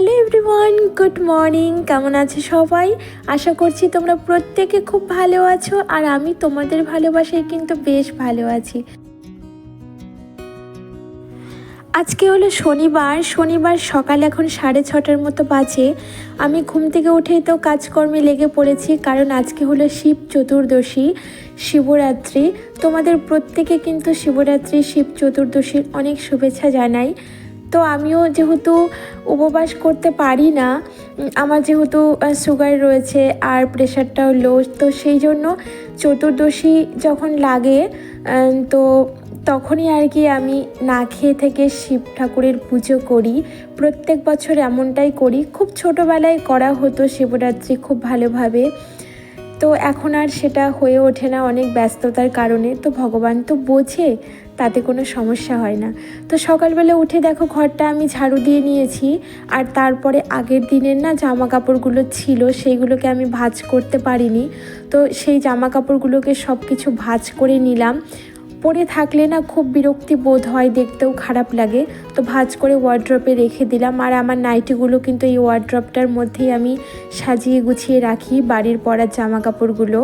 Hello everyone good morning কেমন আছে সবাই? আশা করছি তোমরা প্রত্যেকে খুব ভালো আছো আর আমি তোমাদের ভালোবাসায় কিন্তু বেশ ভালো আছি। আজকে হলো শনিবার শনিবার সকাল এখন সাড়ে ছটার মতো বাজে। আমি ঘুম থেকে উঠেই তো কাজকর্মে লেগে পড়েছি, কারণ আজকে হলো শিব চতুর্দশী, শিবরাত্রি। তোমাদের প্রত্যেকে কিন্তু শিবরাত্রি, শিব চতুর্দশীর অনেক শুভেচ্ছা জানাই। তো আমিও যেহেতু উপবাস করতে পারি না, আমার যেহেতু সুগার রয়েছে আর প্রেশারটাও লো তো সেই জন্য চতুর্দশী যখন লাগে তো তখনই আর কি আমি না খেয়ে থেকে শিব ঠাকুরের পুজো করি। প্রত্যেক বছর এমনটাই করি। খুব ছোটোবেলায় করা হতো শিবরাত্রি খুব ভালোভাবে। তো এখন আর সেটা হয়ে ওঠে না অনেক ব্যস্ততার কারণে। তো ভগবান তো বোঝে, তাতে কোনো সমস্যা হয় না। তো সকালবেলা উঠে দেখো ঘরটা আমি ঝাড়ু দিয়ে নিয়েছি, আর তারপরে আগের দিনের না জামা কাপড়গুলো ছিল, সেইগুলোকে আমি ভাজ করতে পারিনি। তো সেই জামা কাপড়গুলোকে সব কিছু ভাজ করে নিলাম। পরে থাকলে না খুব বিরক্তি বোধ হয়, দেখতেও খারাপ লাগে। তো ভাঁজ করে ওয়ার্ড্রপে রেখে দিলাম। আর আমার নাইটিগুলো কিন্তু এই ওয়ার্ড্রপটার মধ্যেই আমি সাজিয়ে গুছিয়ে রাখি বাড়ির পরার জামা কাপড়গুলো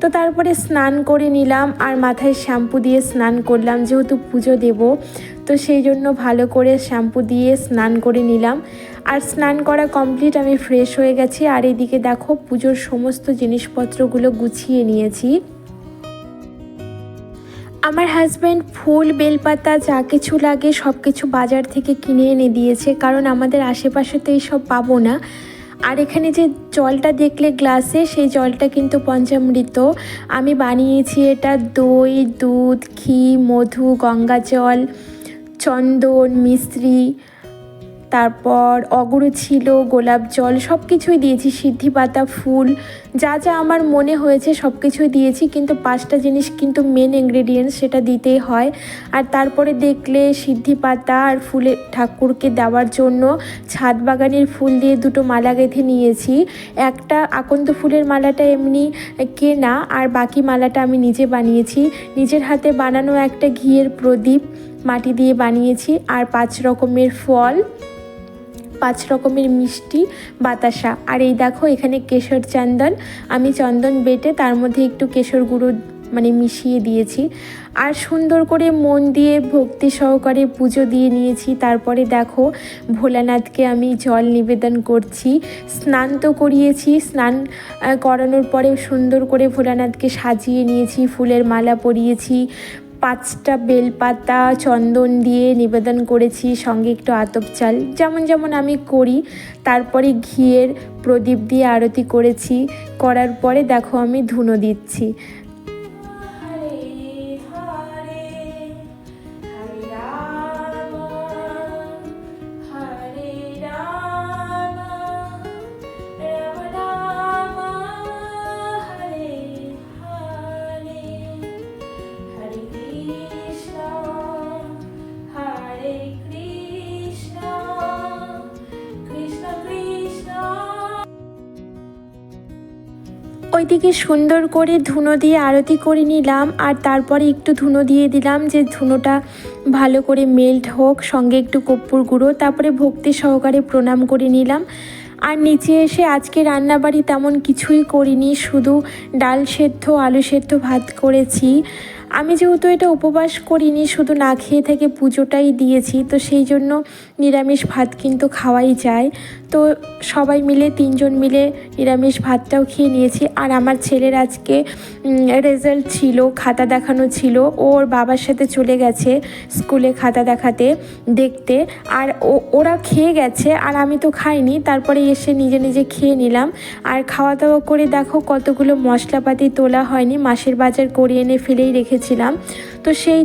তো তারপরে স্নান করে নিলাম আর মাথায় শ্যাম্পু দিয়ে স্নান করলাম, যেহেতু পুজো দেব। তো সেই জন্য ভালো করে শ্যাম্পু দিয়ে স্নান করে নিলাম। আর স্নান করা কমপ্লিট আমি ফ্রেশ হয়ে গেছি। আর এদিকে দেখো পুজোর সমস্ত জিনিসপত্রগুলো গুছিয়ে নিয়েছি। আমার হাজব্যান্ড ফুল, বেলপাতা, যা কিছু লাগে সব কিছু বাজার থেকে কিনে এনে দিয়েছে, কারণ আমাদের আশেপাশে তো এইসব পাবো না। আর এখানে যে জলটা দেখলে গ্লাসে সেই জলটা কিন্তু পঞ্চামৃত। আমি বানিয়েছি এটা দই, দুধ, ঘি, মধু, গঙ্গা জল, চন্দন মিশ্রি তারপর অগুরু ছিল, গোলাপ জল সব কিছুই দিয়েছি, সিদ্ধি পাতা, ফুল, যা যা আমার মনে হয়েছে সব কিছুই দিয়েছি, কিন্তু পাঁচটা জিনিস কিন্তু মেন ইনগ্রেডিয়েন্টস সেটা দিতেই হয়। আর তারপরে দেখলে সিদ্ধি পাতা আর ফুলে ঠাকুরকে দেওয়ার জন্য ছাদ বাগানের ফুল দিয়ে দুটো মালা গেঁথে নিয়েছি। একটা আকন্দ ফুলের মালাটা এমনি কেনা, আর বাকি মালাটা আমি নিজে বানিয়েছি। নিজের হাতে বানানো একটা ঘিয়ের প্রদীপ মাটি দিয়ে বানিয়েছি, আর পাঁচ রকমের ফল। পাঁচ রকমের মিষ্টি, বাতাসা। আর এই দেখো, এখানে কেশর চন্দন। আমি চন্দন বেটে তার মধ্যে একটু কেশর গুঁড়ো মানে মিশিয়ে দিয়েছি। আর সুন্দর করে মন দিয়ে ভক্তি সহকারে পুজো দিয়ে নিয়েছি। তারপরে দেখো, ভোলানাথকে আমি জল নিবেদন করছি। স্নান তো করিয়েছি। স্নান করানোর পরে সুন্দর করে ভোলানাথকে সাজিয়ে নিয়েছি। ফুলের মালা পরিয়েছি। পাঁচটা বেলপাতা, চন্দন দিয়ে নিবেদন করেছি, সঙ্গে একটু আতপ চাল। যেমন যেমন আমি করি, তারপরে ঘিয়ের প্রদীপ দিয়ে আরতি করেছি। করার পরে দেখো আমি ধুনো দিচ্ছি। ওইদিকে সুন্দর করে ধুনো দিয়ে আরতি করে নিলাম, আর তারপরে একটু ধুনো দিয়ে দিলাম যে ধুনোটা ভালো করে মেল্ট হোক, সঙ্গে একটু কর্পূর গুঁড়ো, তারপরে ভক্তি সহকারে প্রণাম করে নিলাম। আর নিচে এসে আজকে রান্নাবাড়ি তেমন কিছুই করিনি, শুধু ডাল সেদ্ধ, আলু সেদ্ধ ভাত করেছি। আমি যেহেতু এটা উপবাস করিনি, শুধু না খেয়ে থেকে পুজোটাই দিয়েছি, তো সেই জন্য নিরামিষ ভাত কিন্তু খাওয়াই যায়। তো সবাই মিলে, তিনজন মিলে নিরামিষ ভাতটাও খেয়ে নিয়েছি। আর আমার ছেলের আজকে রেজাল্ট ছিল, খাতা দেখানো ছিল। ওর বাবার সাথে চলে গেছে স্কুলে খাতা দেখাতে, দেখতে। আর ওরা খেয়ে গেছে, আর আমি তো খাইনি। তারপরে এসে নিজে নিজে খেয়ে নিলাম। আর খাওয়া দাওয়া করে দেখো কতগুলো মশলাপাতি তোলা হয়নি। মাসের বাজার করে এনে ফেলেই রেখেছিলাম তো সেই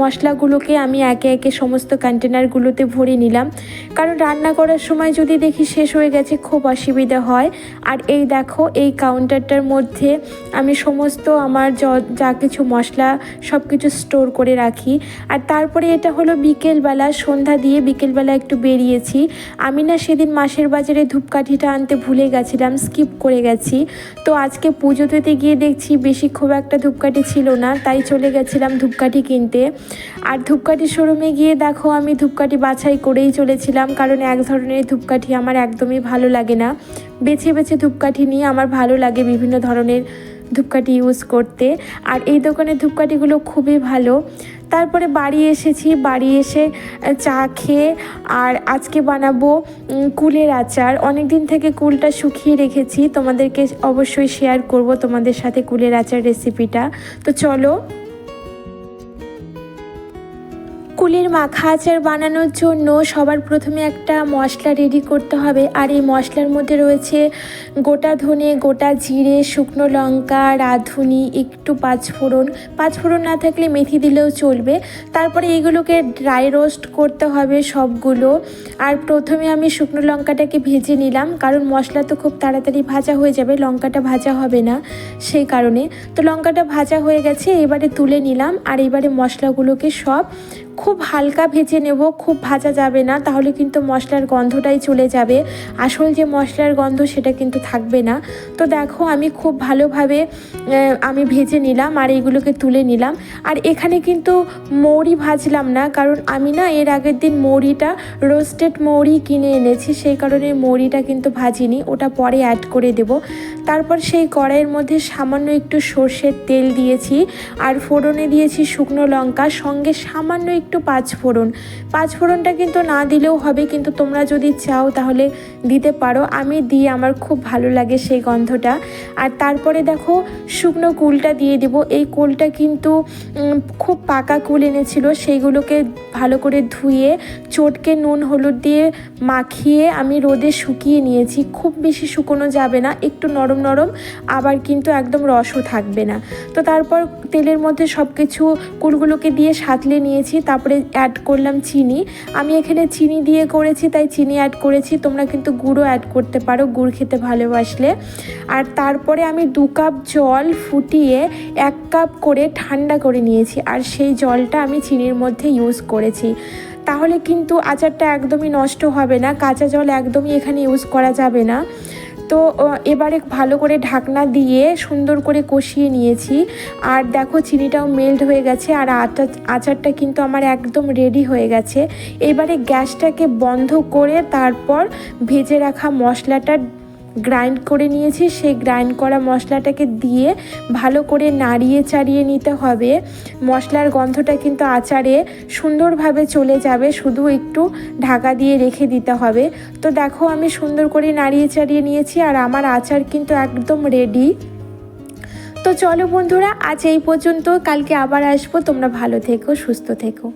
মশলাগুলোকে আমি একে একে সমস্ত কন্টেনারগুলোতে ভরে নিলাম। কারণ রান্না করার সময় যদি দেখি শেষ হয়ে গেছে, খুব অসুবিধা হয়। আর এই দেখো, এই কাউন্টারটার মধ্যে আমি সমস্ত আমার যা কিছু মশলা সব কিছু স্টোর করে রাখি। আর তারপরে এটা হলো বিকেলবেলা, সন্ধ্যা দিয়ে বিকেলবেলা একটু বেরিয়েছি। আমি না সেদিন মাসের বাজারে ধূপকাঠিটা আনতে ভুলে গেছিলাম স্কিপ করে গেছি। তো আজকে পুজো গিয়ে দেখছি বেশি খুব একটা ধূপকাঠি ছিল না, তাই চলে গেছিলাম ধূপকাঠি ধূপকাঠি কিনতে। আর ধূপকাঠি শোরুমে গিয়ে দেখো, আমি ধূপকাঠি বাছাই করেই চলেছিলাম, কারণ এক ধরনের ধূপকাঠি আমার একদমই ভালো লাগে না। বেছে বেছে ধূপকাঠি নিয়ে আমার ভালো লাগে বিভিন্ন ধরনের ধূপকাঠি ইউজ করতে। আর এই দোকানের ধূপকাঠিগুলো খুবই ভালো। তারপরে বাড়ি এসেছি, বাড়ি এসে চা খেয়ে, আর আজকে বানাবো কুলের আচার। অনেক দিন থেকে কুলটা শুকিয়ে রেখেছি, তোমাদেরকে অবশ্যই শেয়ার করব তোমাদের সাথে কুলের আচার রেসিপিটা তো চলো। কুলের মাখা আচার বানানোর জন্য সবার প্রথমে একটা মশলা রেডি করতে হবে। আর এই মশলার মধ্যে রয়েছে গোটা ধনে, গোটা জিরে, শুকনো লঙ্কা, রাঁধুনি, একটু পাঁচফোড়ন। পাঁচফোড়ন না থাকলে মেথি দিলেও চলবে। তারপরে এগুলোকে ড্রাই রোস্ট করতে হবে সবগুলো। আর প্রথমে আমি শুকনো লঙ্কাটাকে ভেজে নিলাম, কারণ মশলা তো খুব তাড়াতাড়ি ভাজা হয়ে যাবে, লঙ্কাটা ভাজা হবে না সেই কারণে। তো লঙ্কাটা ভাজা হয়ে গেছে, এবারে তুলে নিলাম। আর এবারে মশলাগুলোকে সব খুব হালকা ভেজে নেব, খুব ভাজা যাবে না, তাহলে কিন্তু মশলার গন্ধটাই চলে যাবে। আসল যে মশলার গন্ধ সেটা কিন্তু থাকবে না। তো দেখো, আমি খুব ভালোভাবে আমি ভেজে নিলাম আর এইগুলোকে তুলে নিলাম। আর এখানে কিন্তু মৌরি ভাজলাম না, কারণ আমি না এর আগের দিন মৌরিটা রোস্টেড মৌরি কিনে এনেছি, সেই কারণে মৌরিটা কিন্তু ভাজিনি, ওটা পরে অ্যাড করে দেব। তারপর সেই কড়াইয়ের মধ্যে সামান্য একটু সর্ষের তেল দিয়েছি আর ফোড়নে দিয়েছি শুকনো লঙ্কা, সঙ্গে সামান্য একটু পাঁচফোড়ন পাঁচফোড়নটা কিন্তু না দিলেও হবে, কিন্তু তোমরা যদি চাও তাহলে দিতে পারো। আমি দিই, আমার খুব ভালো লাগে সেই গন্ধটা। আর তারপরে দেখো, শুকনো কুলটা দিয়ে দেব। এই কুলটা কিন্তু খুব পাকা কুল এনেছিল, সেইগুলোকে ভালো করে ধুয়ে, চটকে নুন, হলুদ দিয়ে মাখিয়ে আমি রোদে শুকিয়ে নিয়েছি। খুব বেশি শুকোনো যাবে না, একটু নরম নরম, আবার কিন্তু একদম রসও থাকবে না। তো তারপর তেলের মধ্যে সব কিছু কুলগুলোকে দিয়ে সাঁতলে নিয়েছি, তারপরে অ্যাড করলাম চিনি। আমি এখানে চিনি দিয়ে করেছি, তাই চিনি অ্যাড করেছি, তোমরা কিন্তু গুঁড়ো অ্যাড করতে পারো, গুড় খেতে ভালোবাসলে। আর তারপরে আমি দু কাপ জল ফুটিয়ে এক কাপ করে ঠান্ডা করে নিয়েছি, আর সেই জলটা আমি চিনির মধ্যে ইউজ করেছি। তাহলে কিন্তু আচারটা একদমই নষ্ট হবে না, কাঁচা জল একদমই এখানে ইউজ করা যাবে না। তো এবারে ভালো করে ঢাকনা দিয়ে সুন্দর করে কষিয়ে নিয়েছি। আর দেখো চিনিটাও মেল্ট হয়ে গেছে, আর আটা, আচারটা কিন্তু আমার একদম রেডি হয়ে গেছে। এবারে গ্যাসটাকে বন্ধ করে তারপর ভেজে রাখা মশলাটা গ্রাইন্ড করে নিয়েছি, সেই গ্রাইন্ড করা মশলাটাকে দিয়ে ভালো করে নাড়িয়ে চাড়িয়ে নিতে হবে। মশলার গন্ধটা কিন্তু আচারে সুন্দরভাবে চলে যাবে, শুধু একটু ঢাকা দিয়ে রেখে দিতে হবে। তো দেখো আমি সুন্দর করে নাড়িয়ে চাড়িয়ে নিয়েছি আর আমার আচার কিন্তু একদম রেডি তো চলো বন্ধুরা, আজ এই পর্যন্ত। কালকে আবার আসব। তোমরা ভালো থেকো, সুস্থ থেকো।